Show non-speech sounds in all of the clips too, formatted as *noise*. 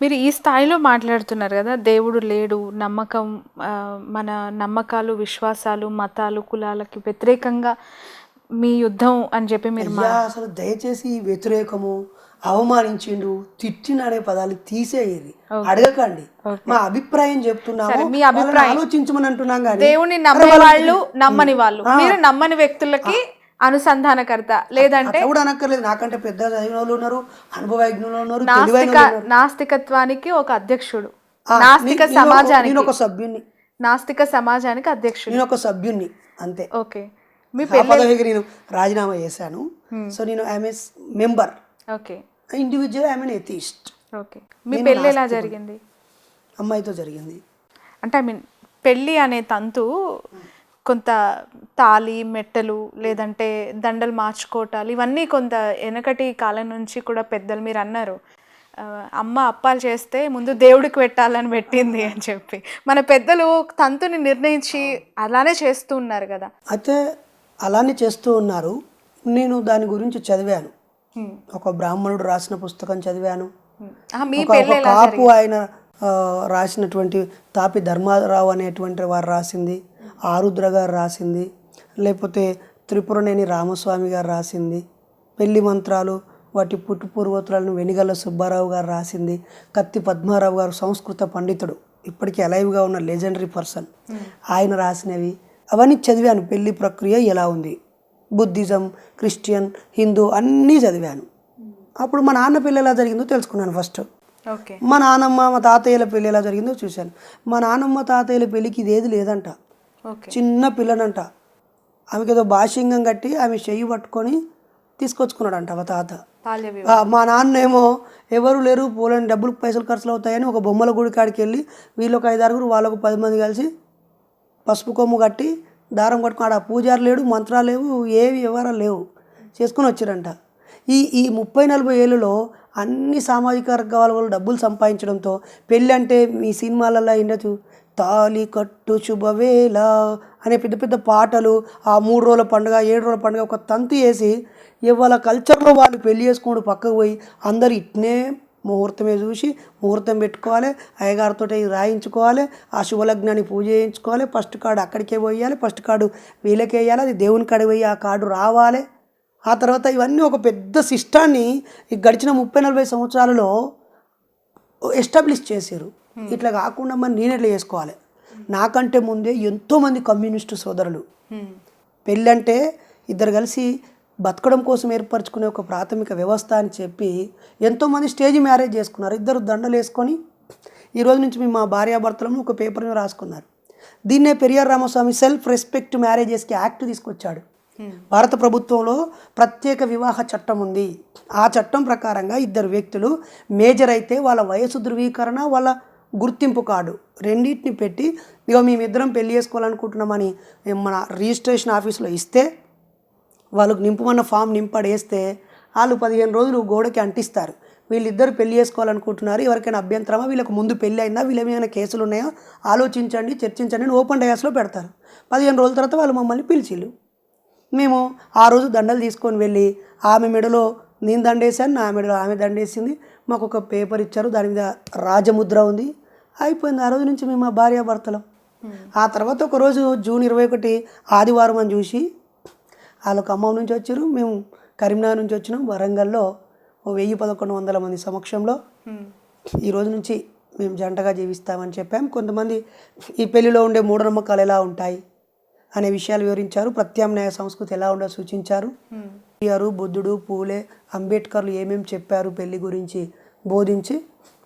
మీరు ఈ స్థాయిలో మాట్లాడుతున్నారు కదా దేవుడు లేడు నమ్మకం ఆ, మన నమ్మకాలు విశ్వాసాలు మతాలు కులాలకి వ్యతిరేకంగా మీ యుద్ధం అని చెప్పి మీరు మా- అయ్యా అసలు దయచేసి ఈ వ్యతిరేకము అవమానించిండు తిట్టిననే పదాలు తీసేయది అడగకండి. మా అభిప్రాయం చెప్తున్నాము. మీ వాళ్ళని ఆలోచించమని అంటున్నాం కానీ దేవుని నమ్మే వాళ్ళు నమ్మని వాళ్ళు. మీరు నమ్మని వ్యక్తులకి అనుసంధానకర్త. లేదంటే కూడా అనక్కర్లేదు. నాకంటే పెద్ద చదివిన వాళ్ళు ఉన్నారు అనుభవజ్ఞులు ఉన్నారు నాస్తిక. నాస్తికత్వానికి ఒక అధ్యక్షుడు. నాస్తిక సమాజానికి నేను ఒక సభ్యుణ్ణి. నాస్తిక సమాజానికి అధ్యక్షుడు. నేను ఒక సభ్యుణ్ణి అంతే. ఓకే. మీ పదవికి నేను రాజీనామా చేశాను. సో నేను I'm member. Okay. Individual I'm atheist okay. మీ పెళ్ళి ఎలా జరిగింది? అమ్మాయితో జరిగింది. అంటే ఐ మీన్ పెళ్ళి అనే తంతు కొంత తాళి మెట్టలు లేదంటే దండలు మార్చుకోవటాలు ఇవన్నీ కొంత వెనకటి కాలం నుంచి కూడా పెద్దలు మీరు అన్నారు. అమ్మ అప్పాలు చేస్తే ముందు దేవుడికి పెట్టాలని పెట్టింది అని చెప్పి. మన పెద్దలు తంతుని నిర్ణయించి అలానే చేస్తూ ఉన్నారు కదా. అయితే అలానే చేస్తూ ఉన్నారు. నేను దాని గురించి చదివాను. ఒక బ్రాహ్మణుడు రాసిన పుస్తకం చదివాను. కాపు ఆయన రాసినటువంటి తాపి ధర్మారావు అనేటువంటి వారు రాసింది. ఆరుద్ర గారు రాసింది. లేకపోతే త్రిపురనేని రామస్వామి గారు రాసింది. పెళ్ళి మంత్రాలు వాటి పుట్టు పూర్వోత్తరాలను వెనిగల్ల సుబ్బారావు గారు రాసింది. కత్తి పద్మారావు గారు సంస్కృత పండితుడు. ఇప్పటికీ అలైవ్గా ఉన్న లెజెండరీ పర్సన్ ఆయన రాసినవి. అవన్నీ చదివాను. పెళ్ళి ప్రక్రియ ఎలా ఉంది? బుద్ధిజం క్రిస్టియన్ హిందూ అన్నీ చదివాను. అప్పుడు మా నాన్న పెళ్ళి ఎలా జరిగిందో తెలుసుకున్నాను ఫస్ట్ ఓకే. మా నానమ్మ మా తాతయ్యల పెళ్ళి ఎలా జరిగిందో చూశాను. మా నానమ్మ తాతయ్యల పెళ్ళికి ఇదేది లేదంట. చిన్న పిల్లనంట. ఆమెకి ఏదో భాషింగం కట్టి ఆమె చెయ్యి పట్టుకొని తీసుకొచ్చుకున్నాడంట మా తాత. మా నాన్నేమో ఎవరు లేరు పోలేని డబ్బులు పైసలు ఖర్చులు అవుతాయని ఒక బొమ్మల గుడి కాడికి వెళ్ళి వీళ్ళొక ఐదారుగురు వాళ్ళొక పది మంది కలిసి పసుపు కొమ్ము కట్టి దారం కట్టుకుని ఆడ పూజారు లేడు మంత్రాలు లేవు ఏవి వివరాలు లేవు చేసుకుని వచ్చారంట. ఈ ఈ ముప్పై నలభై ఏళ్ళలో అన్ని సామాజిక వర్గాల వాళ్ళు డబ్బులు సంపాదించడంతో పెళ్ళి అంటే మీ సినిమాలలో ఉండొచ్చు తాలి కట్టు శుభవేళ అనే పెద్ద పెద్ద పాటలు ఆ మూడు రోజుల పండుగ ఏడు రోజుల పండుగ ఒక తంతు వేసి ఇవాళ కల్చర్లో వాళ్ళు పెళ్ళి చేసుకుంటూ పక్కకు పోయి. అందరు ఇట్నే ముహూర్తమే చూసి ముహూర్తం పెట్టుకోవాలి అయ్యగారితో రాయించుకోవాలి ఆ శుభలగ్నాన్ని పూజ చేయించుకోవాలి ఫస్ట్ కార్డు అక్కడికే పోయాలి ఫస్ట్ కార్డు వీళ్ళకే వేయాలి అది దేవుని కాడ పోయి ఆ కార్డు రావాలి. ఆ తర్వాత ఇవన్నీ ఒక పెద్ద సిస్టాన్ని గడిచిన ముప్పై నలభై సంవత్సరాలలో ఎస్టాబ్లిష్ చేశారు. ఇట్లా కాకుండా మరి నేను ఎట్లా చేసుకోవాలి? నాకంటే ముందే ఎంతోమంది కమ్యూనిస్టు సోదరులు. పెళ్ళంటే ఇద్దరు కలిసి బతకడం కోసం ఏర్పరచుకునే ఒక ప్రాథమిక వ్యవస్థ అని చెప్పి ఎంతోమంది స్టేజ్ మ్యారేజ్ చేసుకున్నారు. ఇద్దరు దండలు వేసుకొని ఈ రోజు నుంచి మేము మా భార్యాభర్తలను ఒక పేపర్ మీద రాసుకున్నారు. దీన్నే పెరియార్ రామస్వామి సెల్ఫ్ రెస్పెక్ట్ మ్యారేజెస్కి యాక్ట్ తీసుకొచ్చాడు. భారత ప్రభుత్వంలో ప్రత్యేక వివాహ చట్టం ఉంది. ఆ చట్టం ప్రకారంగా ఇద్దరు వ్యక్తులు మేజర్ అయితే వాళ్ళ వయసు ధృవీకరణ వాళ్ళ గుర్తింపు కార్డు. రెండింటిని పెట్టి ఇక మేమిద్దరం పెళ్ళి చేసుకోవాలనుకుంటున్నామని మన రిజిస్ట్రేషన్ ఆఫీస్లో ఇస్తే వాళ్ళకు నింపమన్న ఫామ్ నింపడేస్తే వాళ్ళు పదిహేను రోజులు గోడకి అంటిస్తారు. వీళ్ళిద్దరు పెళ్ళి చేసుకోవాలనుకుంటున్నారు. ఎవరికైనా అభ్యంతరమా? వీళ్ళకి ముందు పెళ్ళి అయిందా? వీళ్ళ ఏమైనా కేసులు ఉన్నాయో? ఆలోచించండి చర్చించండి అని ఓపెన్ డయాస్లో పెడతారు. పదిహేను రోజుల తర్వాత వాళ్ళు మమ్మల్ని పిలిచిళ్ళు. మేము ఆ రోజు దండలు తీసుకొని వెళ్ళి ఆమె మెడలో నేను దండేసాను నా మెడలో ఆమె దండేసింది. మాకు ఒక పేపర్ ఇచ్చారు దాని మీద రాజముద్ర ఉంది. అయిపోయింది. ఆ రోజు నుంచి మేము మా భార్యాభర్తలం. ఆ తర్వాత ఒకరోజు జూన్ ఇరవై ఒకటి ఆదివారం అని చూసి వాళ్ళు ఖమ్మం నుంచి వచ్చారు. మేము కరీంనగర్ నుంచి వచ్చినాం. వరంగల్లో వెయ్యి పదకొండు వందల మంది సమక్షంలో ఈరోజు ఈ రోజు నుంచి మేము జంటగా జీవిస్తామని చెప్పాం. కొంతమంది ఈ పెళ్ళిలో ఉండే మూఢనమ్మకాలు ఎలా ఉంటాయి అనే విషయాలు వివరించారు. ప్రత్యామ్నాయ సంస్కృతి ఎలా ఉండో సూచించారు. గారు బుద్ధుడు పూలే అంబేద్కర్లు ఏమేమి చెప్పారు పెళ్ళి గురించి బోధించి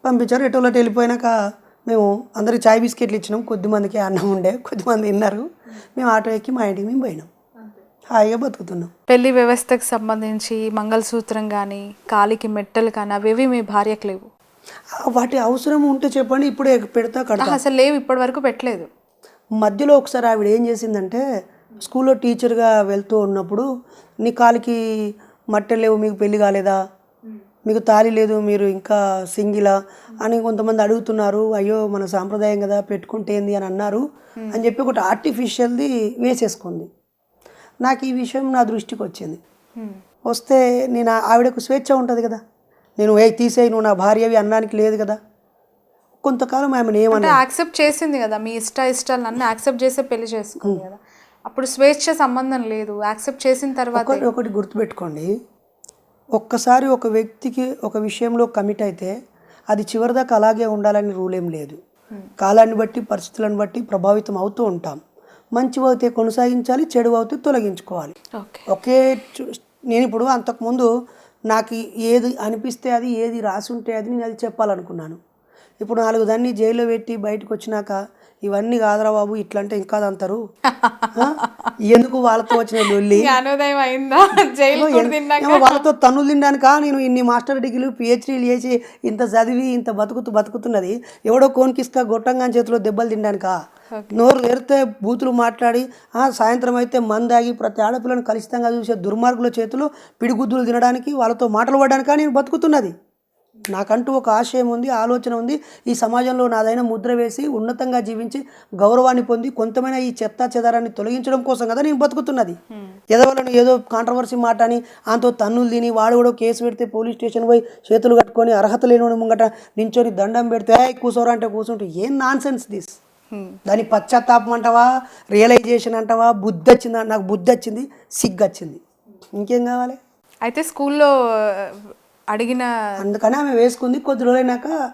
పంపించారు. ఎటోలటి వెళ్ళిపోయినాక మేము అందరికి చాయ్ బిస్కెట్లు ఇచ్చినాం. కొద్దిమందికి అన్నం ఉండే కొద్దిమంది తిన్నారు. మేము ఆటో ఎక్కి మా ఇంటికి మేము పోయినాం. హాయిగా బతుకుతున్నాం. పెళ్ళి వ్యవస్థకు సంబంధించి మంగళసూత్రం కానీ కాలికి మెట్టలు కానీ అవేవి మీ భార్యకు లేవు. వాటి అవసరం ఉంటే చెప్పండి. ఇప్పుడే పెడతా కడతా. అసలు లేవు. ఇప్పటి వరకు పెట్టలేదు. మధ్యలో ఒకసారి ఆవిడ ఏం చేసిందంటే స్కూల్లో టీచర్గా వెళ్తూ ఉన్నప్పుడు నీ కాలికి మట్టెలు లేవు మీకు పెళ్ళి కాలేదా? మీకు తాళి లేదు మీరు ఇంకా సింగిలా? అని కొంతమంది అడుగుతున్నారు. అయ్యో మన సాంప్రదాయం కదా పెట్టుకుంటే ఏంది? అని అన్నారు. అని చెప్పి ఒకటి ఆర్టిఫిషియల్ది వేసేసుకుంది. నాకు ఈ విషయం నా దృష్టికి వచ్చింది. వస్తే నేను ఆవిడకు స్వేచ్ఛ ఉంటుంది కదా. నేను ఏ తీసేయి నువ్వు నా భార్యవి అనడానికి లేదు కదా. కొంతకాలం ఆమెను ఏమన్నా యాక్సెప్ట్ చేసింది కదా మీ ఇష్ట ఇష్టాలు అన్నీ యాక్సెప్ట్ చేసే పెళ్ళి చేసుకుంది కదా. అప్పుడు స్వేచ్ఛ సంబంధం లేదు. యాక్సెప్ట్ చేసిన తర్వాత ఒకటి గుర్తుపెట్టుకోండి. ఒక్కసారి ఒక వ్యక్తికి ఒక విషయంలో కమిట్ అయితే అది చివరిదాకా అలాగే ఉండాలని రూల్ ఏం లేదు. కాలాన్ని బట్టి పరిస్థితులను బట్టి ప్రభావితం అవుతూ ఉంటాం. మంచి అవుతే కొనసాగించాలి చెడు అవుతే తొలగించుకోవాలి. ఒకే నేను ఇప్పుడు అంతకుముందు నాకు ఏది అనిపిస్తే అది ఏది రాసి ఉంటే అది నేను అది చెప్పాలనుకున్నాను. ఇప్పుడు నాలుగు దాన్ని జైల్లో పెట్టి బయటకు వచ్చినాక ఇవన్నీ కాదురా బాబు ఇట్లా అంటే ఇంకా అంటారు? ఎందుకు వాళ్ళతో వచ్చిన లొల్లి? వాళ్ళతో తన్నులు తినడానికా నేను ఇన్ని మాస్టర్ డిగ్రీలు పిహెచ్డీలు చేసి ఇంత చదివి ఇంత బతుకుతూ బతుకుతున్నది. ఎవడో కోన్కిస్కా గొట్టంగా చేతిలో దెబ్బలు తినడానికా నోరు తెరితే బూతులు మాట్లాడి ఆ, సాయంత్రం అయితే మందాగి ప్రతి ఆడపిల్లను ఖచ్చితంగా చూసే దుర్మార్గుల చేతిలో పిడిగుద్దులు తినడానికి వాళ్ళతో మాటలు పడడానికా నేను బతుకుతున్నది. నాకంటూ ఒక ఆశయం ఉంది ఆలోచన ఉంది. ఈ సమాజంలో నాదైన ముద్ర వేసి ఉన్నతంగా జీవించి గౌరవాన్ని పొంది కొంతమైన ఈ చెత్త చెదారాన్ని తొలగించడం కోసం కదా నేను బతుకుతున్నది. ఎదవలను ఏదో కాంట్రవర్సీ మాట అని ఆంతో తన్నులు తిని వాడు కూడా కేసు పెడితే పోలీస్ స్టేషన్ పోయి చేతులు కట్టుకొని అర్హత లేని ముంగట నించొని దండం పెడితే "ఏయ్, కూసోరా అంటే కూర్చుంటే ఏం నాన్ సెన్స్ దిస్ దాని పశ్చాత్తాపం అంటావా? రియలైజేషన్ అంటావా? బుద్ధి వచ్చిందా? నాకు బుద్ధి వచ్చింది సిగ్గు వచ్చింది. ఇంకేం కావాలి? అయితే స్కూల్లో అడిగిన అందుకని ఆమె వేసుకుంది. కొద్ది రోజులైనాక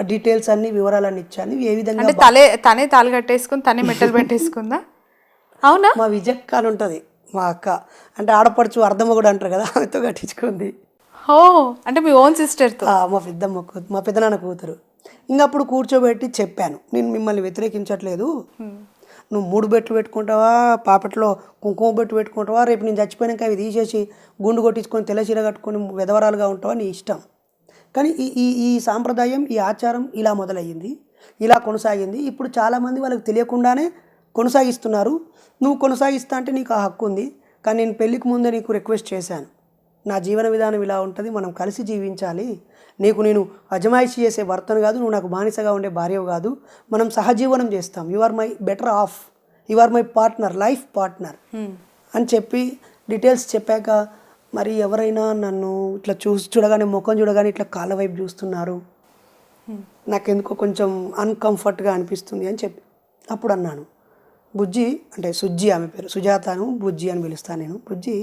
డీటెయిల్స్ అన్ని వివరాలన్నీ ఇచ్చాను. ఏ విధంగా అంటే తలే తనే తాళి కట్టేసుకుని తనే మెట్టలు పెట్టేసుకుందా? అవునా? మా విజయక్క అని ఉంటుంది మా అక్క. అంటే ఆడపడుచు అర్ధమొగుడు అంటారు కదా ఆమెతో కట్టించుకుంది. ఓ అంటే మీ ఓన్ సిస్టర్తో? ఆ, మా పెద్దమ్మ మా పెద్దనాన్న కూతురు. ఇంకా అప్పుడు కూర్చోబెట్టి చెప్పాను. నేను మిమ్మల్ని వ్యతిరేకించట్లేదు. నువ్వు మూడు బెట్లు పెట్టుకుంటావా పాపట్లో కుంకుమ బెట్టు పెట్టుకుంటావా రేపు నేను చచ్చిపోయాక అవి తీసేసి గుండు కొట్టించుకొని తెల్ల చీర కట్టుకొని వెధవరాలుగా ఉంటావా నీ ఇష్టం. కానీ ఈ ఈ ఈ సాంప్రదాయం ఈ ఆచారం ఇలా మొదలయ్యింది ఇలా కొనసాగింది. ఇప్పుడు చాలామంది వాళ్ళకి తెలియకుండానే కొనసాగిస్తున్నారు. నువ్వు కొనసాగిస్తా అంటే నీకు ఆ హక్కు ఉంది. కానీ నేను పెళ్ళికి ముందే నీకు రిక్వెస్ట్ చేశాను. నా జీవన విధానం ఇలా ఉంటుంది మనం కలిసి జీవించాలి. నీకు నేను అజమాయిషి చేసే భర్తను కాదు నువ్వు నాకు బానిసగా ఉండే భార్యవు కాదు. మనం సహజీవనం చేస్తాం. You are my better half you are my partner life partner అని చెప్పి డీటెయిల్స్ చెప్పాక మరి ఎవరైనా నన్ను ఇట్లా చూసి చూడగానే ముఖం చూడగానే ఇట్లా కాళ్ళ వైపు చూస్తున్నారు. నాకెందుకో కొంచెం అన్కంఫర్ట్గా అనిపిస్తుంది అని చెప్పి అప్పుడు అన్నాను. బుజ్జి అంటే సుజ్జి ఆమె పేరు సుజాతను బుజ్జి అని పిలుస్తాను నేను. బుజ్జి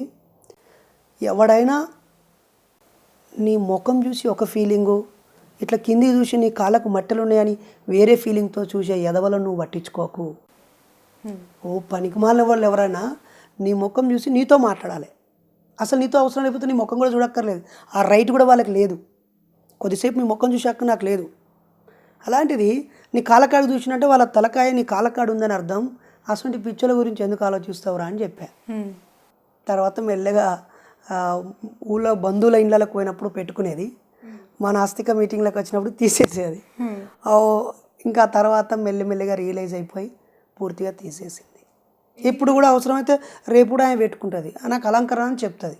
ఎవడైనా నీ ముఖం చూసి ఒక ఫీలింగు ఇట్లా కింది చూసి నీ కాళ్ళకు మట్టలు ఉన్నాయని వేరే ఫీలింగ్తో చూసే ఎదవలను నువ్వు పట్టించుకోకు. ఓ పనికిమాలిన వాళ్ళు ఎవరైనా నీ ముఖం చూసి నీతో మాట్లాడాలి. అసలు నీతో అవసరం లేకపోతే నీ ముఖం కూడా చూడక్కర్లేదు. ఆ రైట్ కూడా వాళ్ళకి లేదు. కొద్దిసేపు నీ ముఖం చూసాక నాకు లేదు. అలాంటిది నీ కాలకాడు చూసినట్టే వాళ్ళ తలకాయ నీ కాలకాడు ఉందని అర్థం. అసలు పిచ్చల గురించి ఎందుకు ఆలోచిస్తావురా అని చెప్పా. తర్వాత మెల్లగా ఊళ్ళో బంధువుల ఇళ్ళకి పోయినప్పుడు పెట్టుకునేది. మా నాస్తిక మీటింగ్లకు వచ్చినప్పుడు తీసేసేది. ఆ, ఇంకా తర్వాత మెల్లిమెల్లిగా రియలైజ్ అయిపోయి పూర్తిగా తీసేసింది. ఇప్పుడు కూడా అవసరమైతే రేపు కూడా ఆమె పెట్టుకుంటుంది. నాకు అలంకరణ అని చెప్తుంది.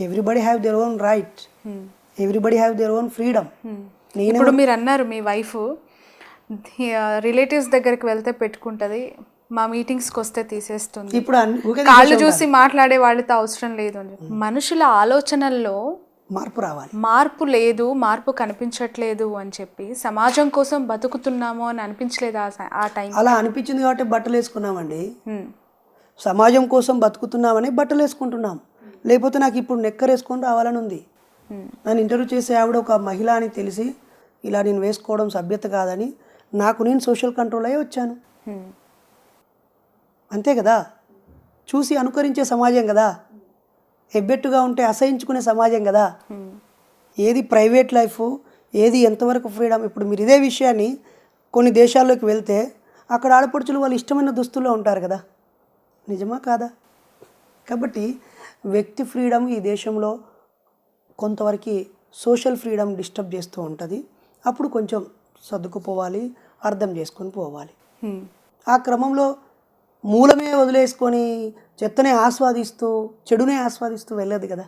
Everybody have their own right everybody have their own freedom నేను ఇప్పుడు మీరు అన్నారు మీ వైఫ్ రిలేటివ్స్ దగ్గరికి వెళ్తే పెట్టుకుంటది. మా మీటింగ్స్కి వస్తే తీసేస్తుంది. ఇప్పుడు కాళ్ళు చూసి మాట్లాడే వాళ్ళతో అవసరం లేదు అని. మనుషుల ఆలోచనల్లో మార్పు రావాలి. మార్పు లేదు మార్పు కనిపించట్లేదు అని చెప్పి సమాజం కోసం బతుకుతున్నాము అని అనిపించలేదు ఆ టైం అలా అనిపించింది కాబట్టి బట్టలు వేసుకున్నామండి. సమాజం కోసం బతుకుతున్నామని బట్టలు వేసుకుంటున్నాం. లేకపోతే నాకు ఇప్పుడు నెక్కర్ వేసుకొని రావాలని ఉంది. నన్ను ఇంటర్వ్యూ చేసే ఆవిడ ఒక మహిళ అని తెలిసి ఇలా నేను వేసుకోవడం సభ్యత కాదని నాకు నేను సోషల్ కంట్రోల్ అయ్యి వచ్చాను. అంతే కదా? చూసి అనుకరించే సమాజం కదా? ఎబ్బెట్టుగా ఉంటే అసహించుకునే సమాజం కదా? ఏది ప్రైవేట్ లైఫ్ ఏది ఎంతవరకు ఫ్రీడమ్? ఇప్పుడు మీరు ఇదే విషయాన్ని కొన్ని దేశాల్లోకి వెళ్తే అక్కడ ఆడపడుచులు వాళ్ళు ఇష్టమైన దుస్తుల్లో ఉంటారు కదా? నిజమా కాదా? కాబట్టి వ్యక్తి ఫ్రీడమ్ ఈ దేశంలో కొంతవరకు సోషల్ ఫ్రీడమ్ డిస్టర్బ్ చేస్తూ ఉంటుంది. అప్పుడు కొంచెం సర్దుకుపోవాలి అర్థం చేసుకొని పోవాలి. ఆ క్రమంలో మూలమే వదిలేసుకొని చెత్తనే ఆస్వాదిస్తూ చెడునే ఆస్వాదిస్తూ వెళ్ళదు కదా.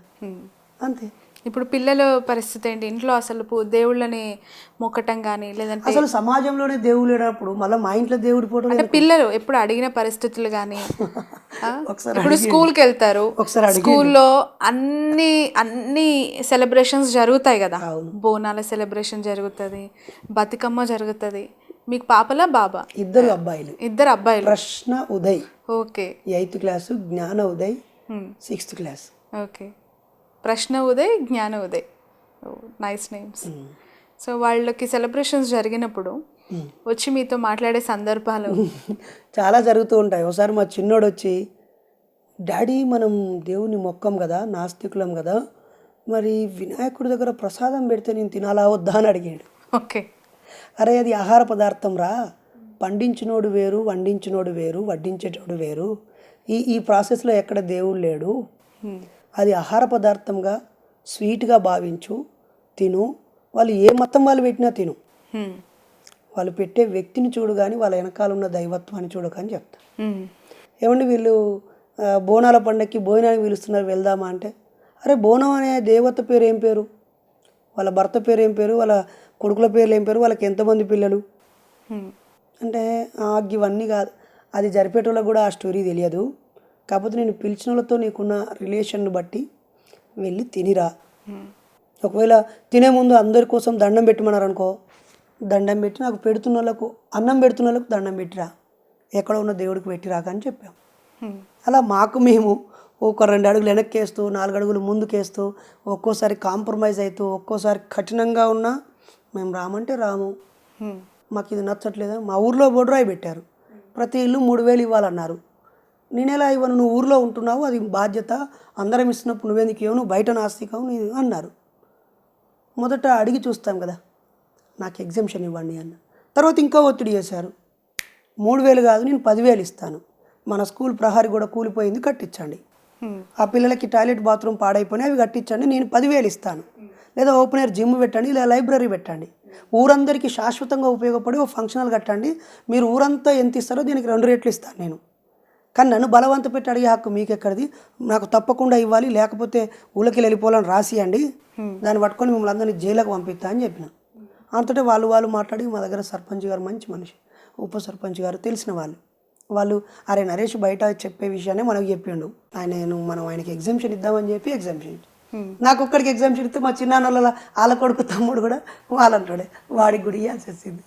అంతే. ఇప్పుడు పిల్లల పరిస్థితి ఏంటి? ఇంట్లో అసలు దేవుళ్ళని మొక్కటం కానీ లేదంటే అసలు సమాజంలోనే దేవుడు లేనప్పుడు మళ్ళీ మా ఇంట్లో దేవుడి ఫోటో అంటే పిల్లలు ఎప్పుడు అడిగిన పరిస్థితులు కానీ *laughs* ఒకసారి ఇప్పుడు స్కూల్కి వెళ్తారు. ఒకసారి స్కూల్లో అన్ని అన్ని సెలబ్రేషన్స్ జరుగుతాయి కదా. బోనాల సెలబ్రేషన్ జరుగుతుంది బతుకమ్మ జరుగుతుంది మీకు పాపలా బాబా? ఇద్దరు అబ్బాయిలు. ఇద్దరు అబ్బాయిలు. ప్రశ్న ఉదయ్. ఓకే. ఎయిత్ క్లాసు జ్ఞాన ఉదయ్. Sixth class. ఓకే. ప్రశ్న Uday Gnana Uday. Nice names. So వాళ్ళకి సెలబ్రేషన్స్ జరిగినప్పుడు వచ్చి మీతో మాట్లాడే సందర్భాలు? *laughs* చాలా జరుగుతూ ఉంటాయి. ఒకసారి మా చిన్నోడు వచ్చి డాడీ మనం దేవుని మొక్కం కదా నాస్తికులం కదా. మరి వినాయకుడి దగ్గర ప్రసాదం పెడితే నేను తినాలా వద్దా? అని అడిగాడు. ఓకే. అరే అది ఆహార పదార్థం రా. పండించినోడు వేరు వండించినోడు వేరు వడ్డించేటోడు వేరు. ఈ ఈ ప్రాసెస్లో ఎక్కడ దేవుడు లేడు? అది ఆహార పదార్థంగా స్వీట్గా భావించు తిను. వాళ్ళు ఏ మతం వాళ్ళు పెట్టినా తిను. వాళ్ళు పెట్టే వ్యక్తిని చూడు కానీ వాళ్ళ వెనకాల ఉన్న దైవత్వాన్ని చూడక అని చెప్తా. ఏమండి వీళ్ళు బోనాల పండక్కి భోజనానికి పిలుస్తున్నారు వెళ్దామా అంటే? అరే బోనం అనే దేవత పేరు ఏం పేరు? వాళ్ళ భర్త పేరు ఏం పేరు? వాళ్ళ కొడుకుల పేర్లు ఏం పేరు? వాళ్ళకి ఎంతమంది పిల్లలు. అంటే "ఆ, ఇవన్నీ కాదు. అది జరిపేటోళ్ళకి కూడా ఆ స్టోరీ తెలియదు. కాకపోతే నేను పిలిచిన వాళ్ళతో నీకున్న రిలేషన్ను బట్టి వెళ్ళి తినిరా. ఒకవేళ తినే ముందు అందరి కోసం దండం పెట్టమన్నారు అనుకో దండం పెట్టి నాకు పెడుతున్న వాళ్ళకు అన్నం పెడుతున్న వాళ్ళకు దండం పెట్టిరా. ఎక్కడ ఉన్న దేవుడికి పెట్టిరాక అని చెప్పాం. అలా మాకు మేము ఒక రెండు అడుగులు వెనక్కేస్తూ నాలుగు అడుగులు ముందుకేస్తూ ఒక్కోసారి కాంప్రమైజ్ అవుతూ ఒక్కోసారి కఠినంగా ఉన్నా మేము రామంటే రాము. మాకు ఇది నచ్చట్లేదు? మా ఊర్లో బొడ్రాయి పెట్టారు. ప్రతి ఇల్లు మూడు వేలు ఇవ్వాలన్నారు. నేను ఎలా ఇవ్వను? నువ్వు ఊర్లో ఉంటున్నావు అది బాధ్యత. అందరం ఇస్తున్నప్పుడు నువ్వెందుకు ఇవ్వను? బయట నాస్తికం నీ- అన్నారు. మొదట అడిగి చూస్తాం కదా. నాకు ఎగ్జామ్షన్ ఇవ్వండి అన్న. తర్వాత ఇంకో ఒత్తిడి చేశారు. మూడు వేలు కాదు నేను పదివేలు ఇస్తాను. మన స్కూల్ ప్రహారీ కూడా కూలిపోయింది కట్టించండి. ఆ పిల్లలకి టాయిలెట్ బాత్రూమ్ పాడైపోయినాయి అవి కట్టించండి నేను పదివేలు ఇస్తాను. లేదా ఓపెన్ ఎయిర్ జిమ్ పెట్టండి లేదా లైబ్రరీ పెట్టండి. ఊరందరికీ శాశ్వతంగా ఉపయోగపడి ఓ ఫంక్షనల్ కట్టండి. మీరు ఊరంతా ఎంత ఇస్తారో దీనికి రెండు రేట్లు ఇస్తాను నేను. కానీ నన్ను బలవంత పెట్టి అడిగే హక్కు మీకు ఎక్కడిది నాకు తప్పకుండా ఇవ్వాలి లేకపోతే ఊళ్ళకి వెళ్ళిపోవాలని రాసియండి. దాన్ని పట్టుకొని మిమ్మల్ని అందరినీ జైలకు పంపిస్తా అని చెప్పిన. అంతటే వాళ్ళు వాళ్ళు మాట్లాడి మా దగ్గర సర్పంచ్ గారు మంచి మనిషి ఉప సర్పంచ్ గారు తెలిసిన వాళ్ళు. వాళ్ళు అరే నరేష్ బయట చెప్పే విషయాన్ని మనకు చెప్పిండు. ఆయన నువ్వు మనం ఆయనకి ఎగ్జామ్షన్ ఇద్దామని చెప్పి ఎగ్జామ్షన్ నాకు ఒక్కడికి ఎగ్జామ్షన్ ఇస్తే మా చిన్న వాళ్ళ కొడుకు తమ్ముడు కూడా వాళ్ళంటాడే. వాడికి కూడా ఇవ్వాల్సి వచ్చింది.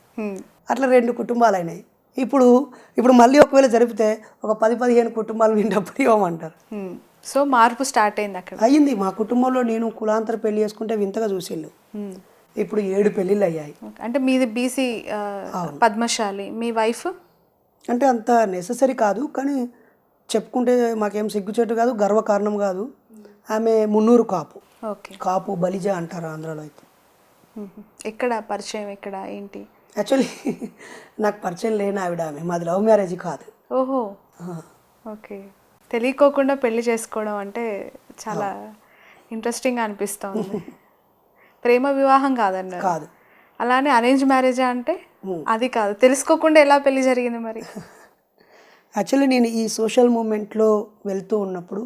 అట్లా రెండు కుటుంబాలు అయినాయి. ఇప్పుడు ఇప్పుడు మళ్ళీ ఒకవేళ జరిపితే ఒక పది పదిహేను కుటుంబాలు నిండప్పుడు ఇవ్వమంటారు. సో మార్పు స్టార్ట్ అయింది అక్కడ. అయ్యింది. మా కుటుంబంలో నేను కులాంతర పెళ్ళి చేసుకుంటే వింతగా చూసేళ్ళు. ఇప్పుడు ఏడు పెళ్ళిళ్ళు అయ్యాయి. అంటే మీది బీసీ పద్మశాలి. మీ వైఫ్? అంటే అంత నెససరీ కాదు కానీ చెప్పుకుంటే మాకేం సిగ్గుచేటు కాదు గర్వకారణం కాదు. ఆమె మున్నూరు కాపు. ఓకే. కాపు బలిజ అంటారు ఆంధ్రాలో అయితే. ఎక్కడ పరిచయం ఎక్కడ ఏంటి? యాక్చువల్లీ నాకు పరిచయం లేని ఆవిడ ఆమె. మాది లవ్ మ్యారేజ్ కాదు. ఓహో. ఓకే. తెలియకోకుండా పెళ్ళి చేసుకోవడం అంటే చాలా ఇంట్రెస్టింగ్గా అనిపిస్తోంది. ప్రేమ వివాహం కాదన్నారు. కాదు. అలానే అరేంజ్ మ్యారేజా అంటే అది కాదు. తెలుసుకోకుండా ఎలా పెళ్ళి జరిగింది మరి? *laughs* యాక్చువల్లీ నేను ఈ సోషల్ మూమెంట్లో వెళ్తూ ఉన్నప్పుడు